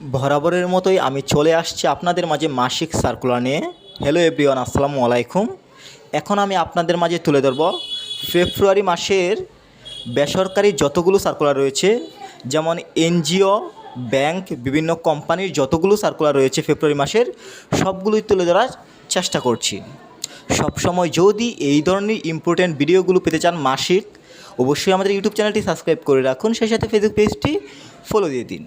বরাবরের মতোই আমি চলে আসছি আপনাদের মাঝে মাসিক সার্কুলার নিয়ে। হ্যালো এভরিওয়ান আসসালামু আলাইকুম। এখন আমি আপনাদের মাঝে তুলে ধরব ফেব্রুয়ারি মাসের বেসরকারি যতগুলো সার্কুলার রয়েছে, যেমন এনজিও ব্যাংক বিভিন্ন কোম্পানির যতগুলো সার্কুলার রয়েছে ফেব্রুয়ারি মাসের, সবগুলোই তুলে ধরার চেষ্টা করছি। সবসময় যদি এই ধরনের ইম্পর্ট্যান্ট ভিডিওগুলো পেতে চান মাসিক, অবশ্যই আমাদের ইউটিউব চ্যানেলটি সাবস্ক্রাইব করে রাখুন, সেই সাথে ফেসবুক পেজটি ফলো দিয়ে দিন।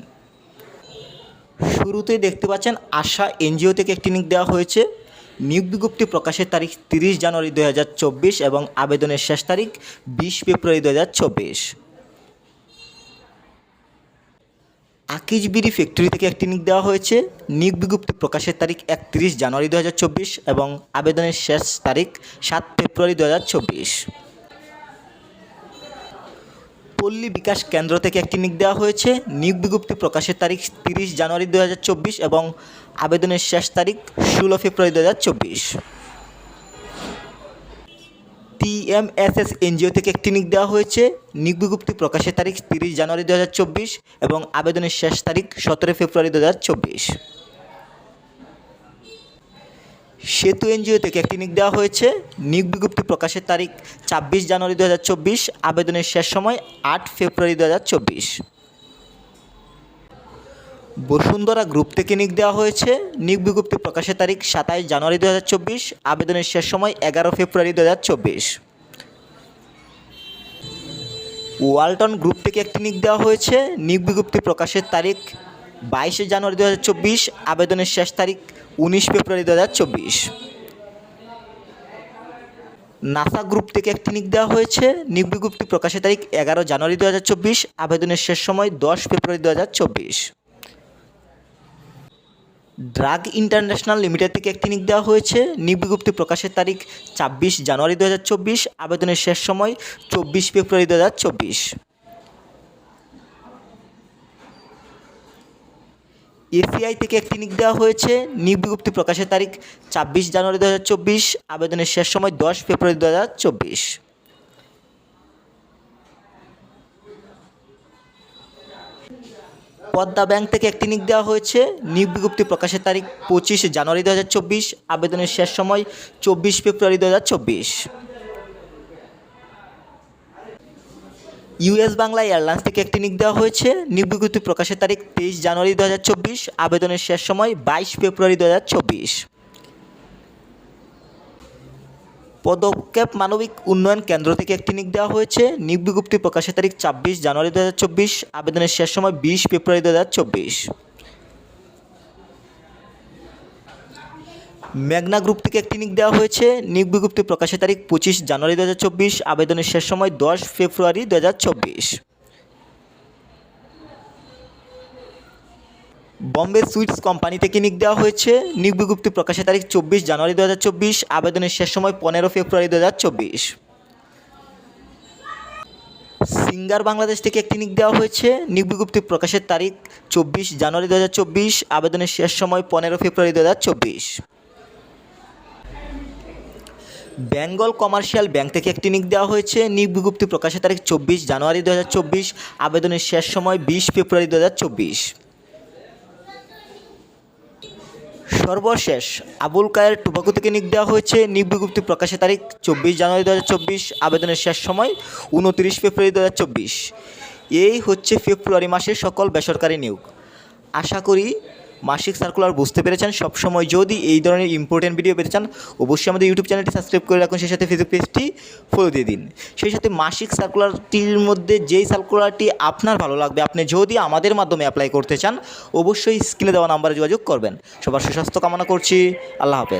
শুরুতেই দেখতে পাচ্ছেন আশা এনজিও থেকে একটি নিয়োগ দেওয়া হয়েছে। নিয়োগ বিজ্ঞপ্তি প্রকাশের তারিখ তিরিশ জানুয়ারি দু হাজার চব্বিশ এবং আবেদনের শেষ তারিখ বিশ ফেব্রুয়ারি দু আকিজ বিড়ি ফ্যাক্টরি থেকে একটি নিয়োগ দেওয়া হয়েছে। নিয়োগ বিজ্ঞপ্তি প্রকাশের তারিখ একত্রিশ জানুয়ারি দু হাজার চব্বিশ এবং আবেদনের শেষ তারিখ সাত ফেব্রুয়ারি দু হাজার চব্বিশ। পল্লী বিকাশ কেন্দ্র থেকে একটি নিয়োগ দেওয়া হয়েছে। নিয়োগ বিজ্ঞপ্তি প্রকাশের তারিখ তিরিশ জানুয়ারি দু হাজার চব্বিশ এবং আবেদনের শেষ তারিখ ষোলো ফেব্রুয়ারি দু হাজার চব্বিশ। টিএমএসএস এনজিও থেকে একটি নিয়োগ দেওয়া হয়েছে। নিয়োগ বিজ্ঞপ্তি প্রকাশের তারিখ তিরিশ জানুয়ারি দু হাজার চব্বিশ এবং আবেদনের শেষ তারিখ সতেরো ফেব্রুয়ারি দু হাজার চব্বিশ। সেতু এনজিও থেকে একটি নিয়োগ দেওয়া হয়েছে। নিয়োগ বিজ্ঞপ্তি প্রকাশের তারিখ ছাব্বিশ জানুয়ারি দু হাজার চব্বিশ, আবেদনের শেষ সময় আট ফেব্রুয়ারি দু হাজার চব্বিশ। বসুন্ধরা গ্রুপ থেকে নিয়োগ দেওয়া হয়েছে। নিয়োগ বিজ্ঞপ্তি প্রকাশের তারিখ সাতাইশ জানুয়ারি দু হাজার চব্বিশ, আবেদনের শেষ সময় এগারো ফেব্রুয়ারি দু হাজার চব্বিশ। ওয়ালটন গ্রুপ থেকে একটি নিয়োগ দেওয়া হয়েছে। নিয়োগ বিজ্ঞপ্তি প্রকাশের তারিখ বাইশে জানুয়ারি দু হাজার চব্বিশ, আবেদনের শেষ তারিখ উনিশ ফেব্রুয়ারি দু হাজার চব্বিশ। নাসা গ্রুপ থেকে একটি নিয়োগ দেওয়া হয়েছে। নিয়োগ বিজ্ঞপ্তি প্রকাশের তারিখ এগারো জানুয়ারি দু হাজার চব্বিশ, আবেদনের শেষ সময় দশ ফেব্রুয়ারি দু হাজার চব্বিশ। ড্রাগ ইন্টারন্যাশনাল লিমিটেড থেকে একটি নিয়োগ দেওয়া হয়েছে। নিয়োগ বিজ্ঞপ্তি প্রকাশের তারিখ ছাব্বিশ জানুয়ারি দু হাজার চব্বিশ, আবেদনের শেষ সময় চব্বিশ ফেব্রুয়ারি দু হাজার চব্বিশ। এসিআই থেকে একটি নিক দেওয়া হয়েছে। নিয়োগ বিজ্ঞপ্তি প্রকাশের তারিখ ছাব্বিশ জানুয়ারি দু হাজার চব্বিশ। আবেদনের শেষ সময় দশ ফেব্রুয়ারি দু হাজার চব্বিশ। পদ্মা ব্যাংক থেকে একটি নিক দেওয়া হয়েছে। নিয়োগ বিজ্ঞপ্তি প্রকাশের তারিখ পঁচিশ জানুয়ারি দু হাজার চব্বিশ। আবেদনের শেষ সময় চব্বিশ ফেব্রুয়ারি দু হাজার চব্বিশ। ইউএস বাংলা এয়ারলাইন্স থেকে একটি নিক দেওয়া হয়েছে। নিয়োগ বিজ্ঞপ্তি প্রকাশের তারিখ তেইশ জানুয়ারি দু হাজার চব্বিশ, আবেদনের শেষ সময় বাইশ ফেব্রুয়ারি দু হাজার চব্বিশ। পদক্ষেপ মানবিক উন্নয়ন কেন্দ্র থেকে একটি নিক দেওয়া হয়েছে। নিয়োগ বিজ্ঞপ্তি প্রকাশের তারিখ ছাব্বিশ জানুয়ারি দু হাজার চব্বিশ, আবেদনের শেষ সময় বিশ ফেব্রুয়ারি দু হাজার চব্বিশ। মেঘনা গ্রুপ থেকে একটি নিয়োগ দেওয়া হয়েছে। নিয়োগ বিজ্ঞপ্তি প্রকাশের তারিখ পঁচিশ জানুয়ারি দু হাজার চব্বিশ, আবেদনের শেষ সময় দশ ফেব্রুয়ারি দু হাজার চব্বিশ। বম্বে সুইটস কোম্পানি থেকে নিয়োগ দেওয়া হয়েছে। নিয়োগ বিজ্ঞপ্তি প্রকাশের তারিখ চব্বিশ জানুয়ারি দু হাজার চব্বিশ, আবেদনের শেষ সময় পনেরো ফেব্রুয়ারি দু হাজার চব্বিশ। সিঙ্গার বাংলাদেশ থেকে একটি নিয়োগ দেওয়া হয়েছে। নিয়োগ বিজ্ঞপ্তি প্রকাশের তারিখ চব্বিশ জানুয়ারি দু হাজার চব্বিশ, আবেদনের শেষ সময় পনেরো ফেব্রুয়ারি দু হাজার চব্বিশ। বেঙ্গল কমার্শিয়াল ব্যাংক থেকে একটি নিক দেওয়া হয়েছে। নিয়োগ বিজ্ঞপ্তি প্রকাশের তারিখ চব্বিশ জানুয়ারি দু হাজার চব্বিশ। আবেদনের শেষ সময় বিশ ফেব্রুয়ারি দু হাজার চব্বিশ। সর্বশেষ, আবুল কায়ের টুবাকু থেকে নিক দেওয়া হয়েছে। নিয়োগ বিজ্ঞপ্তি প্রকাশের তারিখ চব্বিশ জানুয়ারি দু হাজার চব্বিশ। আবেদনের শেষ সময় উনত্রিশ ফেব্রুয়ারি দু হাজার চব্বিশ। এই হচ্ছে ফেব্রুয়ারি মাসের সকল বেসরকারি নিয়োগ। আশা করি মাসিক সার্কুলার বুঝতে পেরেছেন? সবসময় যদি এই ধরনের ইম্পর্টেন্ট ভিডিও পেতে চান, অবশ্যই আমাদের ইউটিউব চ্যানেলটি সাবস্ক্রাইব করে রাখুন। সেই সাথে ফেসবুক পেজটি ফলো দিয়ে দিন। সেই সাথে মাসিক সার্কুলারটির মধ্যে যেই সার্কুলারটি আপনার ভালো লাগবে, আপনি যদি আমাদের মাধ্যমে অ্যাপ্লাই করতে চান, অবশ্যই স্ক্রিনে দেওয়া নাম্বারে যোগাযোগ করবেন। সবার সুস্বাস্থ্য কামনা করছি। আল্লাহ হাফেজ।